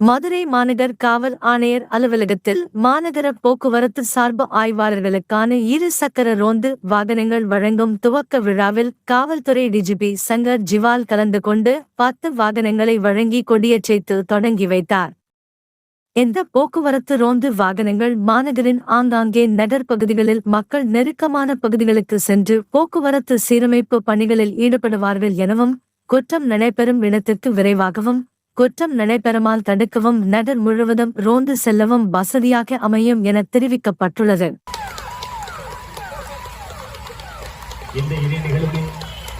Madurai மாநகர் காவல் ஆணையர் அலுவலகத்தில் மாநகர போக்குவரத்து சார்பு ஆய்வாளர்களுக்கான இரு சக்கர ரோந்து வாகனங்கள் வழங்கும் துவக்க விழாவில் காவல்துறை டிஜிபி சங்கர் ஜிவால் கலந்து கொண்டு பத்து வாகனங்களை வழங்கி கொடியேற்றித்து தொடங்கி வைத்தார். இந்த போக்குவரத்து ரோந்து வாகனங்கள் மாநகரின் ஆங்காங்கே நகர்ப்பகுதிகளில் மக்கள் நெருக்கமான பகுதிகளுக்கு சென்று போக்குவரத்து சீரமைப்பு பணிகளில் ஈடுபடுவார்கள் எனவும் குற்றம் நடைபெறும் இடத்திற்கு விரைவாகவும் குற்றம் நடைபெறாமல் தடுக்கவும் நகர் முழுவதும் ரோந்து செல்லவும் வசதியாக அமையும் என தெரிவிக்கப்பட்டுள்ளது இந்த இணை நிகழ்வில்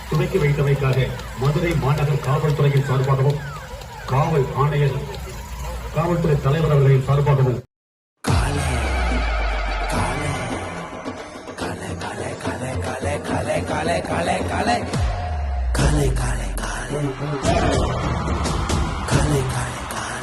துவக்கி வைத்தமைக்காக மதுரை மாநகர் காவல்துறையின் சார்பாகவும் காவல் ஆணையர் காவல்துறை தலைவர் அவர்களின் சார்பாகவும் கலை கலை கலை கலை கலை கலை கலை